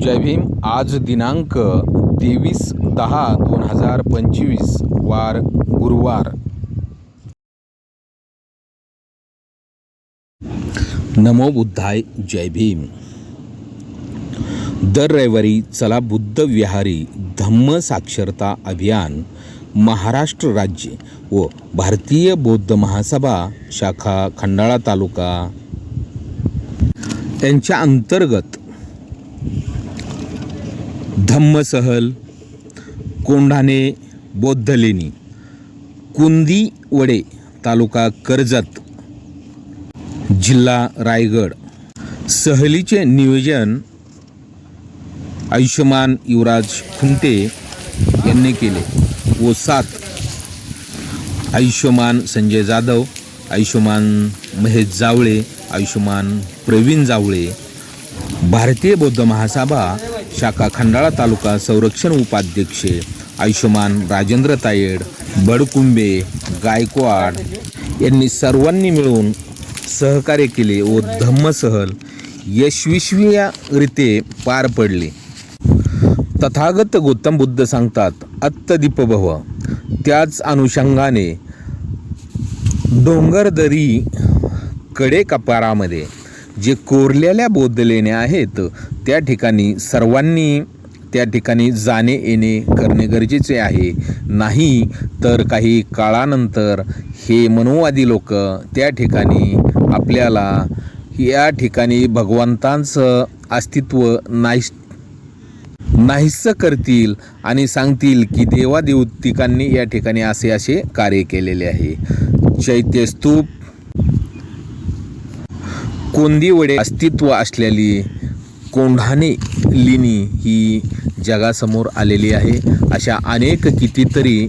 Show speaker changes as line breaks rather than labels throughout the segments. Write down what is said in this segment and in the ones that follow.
जय भीम. आज दिनांक तेवीस दहा दोन हजार पंचवीस वार गुरुवार. नमो बुद्धाय जय भीम. दर रविवारी चला बुद्ध विहारी धम्म साक्षरता अभियान महाराष्ट्र राज्य व भारतीय बौद्ध महासभा शाखा खंडाळा तालुका. यांच्या अंतर्गत धम्मसहल कोंढाणे बौद्धलेणी कुंदी वडे तालुका कर्जत जिल्हा रायगड. सहलीचे नियोजन आयुष्यमान युवराज खुंटे यांनी केले व सात आयुष्यमान संजय जाधव आयुष्यमान महेश जावळे आयुष्यमान प्रवीण जावळे भारतीय बौद्ध महासभा शाखा खंडाळा तालुका संरक्षण उपाध्यक्ष आयुष्यमान राजेंद्र तायड बडकुंबे गायकवाड यांनी सर्वांनी मिळून सहकार्य केले व धम्मसहल यशस्वीरिते पार पडले. तथागत गौतम बुद्ध सांगतात अत्तदीपभव. त्याच अनुषंगाने डोंगरदरी कडे कपारामध्ये जे कोरलेल्या बौद्ध लेण्या आहेत त्या ठिकाणी सर्वांनी त्या ठिकाणी जाणे येणे करणे गरजेचे आहे. नाही तर काही काळानंतर हे मनोवादी लोक त्या ठिकाणी आपल्याला या ठिकाणी भगवंतांचं अस्तित्व नाहीस नाहीसं करतील आणि सांगतील की देवादेवतिकांनी या ठिकाणी असे असे कार्य केलेले आहे. चैत्यस्तूप कोंदीवडे अस्तित्व असलेली कोंढाणे लेणी ही जगासमोर आलेली आहे. अशा अनेक कितीतरी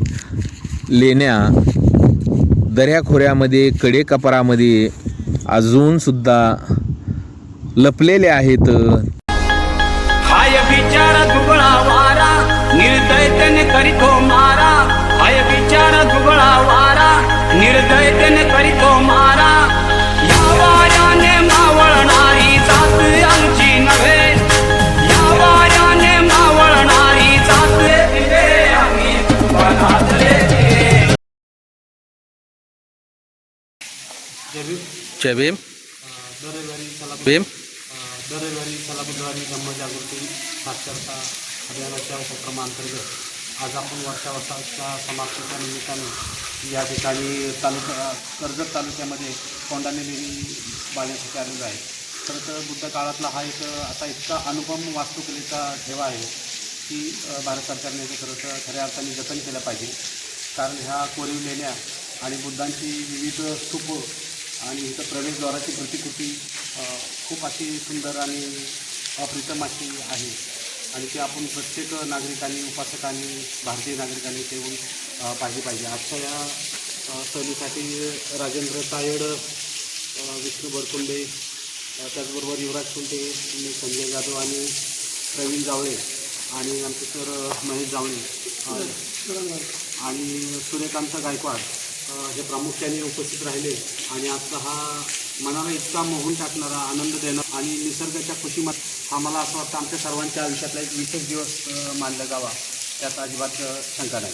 लेण्या दऱ्याखोऱ्यामध्ये कडेकपारामध्ये अजूनसुद्धा लपलेल्या आहेत. जय भीम. भीम.
दररविवारी चला बुधवारी धम्मजागृती साक्षरता अभियानाच्या उपक्रमांतर्गत आज आपण वर्षावसाच्या समाप्तीच्या निमित्ताने या ठिकाणी तालुका कर्जत तालुक्यामध्ये कोंडाणे लेणी बांधण्यासाठी आलेलो आहे खरं तर बुद्ध काळातला हा एक असा इतका अनुपम वास्तुकलेचा ठेवा आहे की भारत सरकारने ते खरं तर खऱ्या अर्थाने जतन केलं पाहिजे. कारण ह्या कोरीव लेण्या आणि बुद्धांची विविध स्तूप आणि इथं प्रवेशद्वाराची प्रतिकृती खूप अशी सुंदर आणि अप्रितम अशी आहे. आणि ते आपण प्रत्येक नागरिकांनी उपासकांनी भारतीय नागरिकांनी ते अ, पाहिजे. आजच्या या सहलीसाठी राजेंद्र तायड विष्णू बरकुंडे त्याचबरोबर युवराज कुंटे संजय जाधव आणि प्रवीण जावळे आणि आमचे सर महेश जावळे आणि सूर्यकांत गायकवाड. जे प्रामुख्याने उपस्थित राहिले आणि आजचा हा मनाला इतका मोहून टाकणारा आनंद देणार आणि निसर्गाच्या खुशीमध्ये हा मला असं वाटतं आमच्या सर्वांच्या आयुष्यातला एक विशेष दिवस मानला जावा. त्यात अजिबात शंका नाही.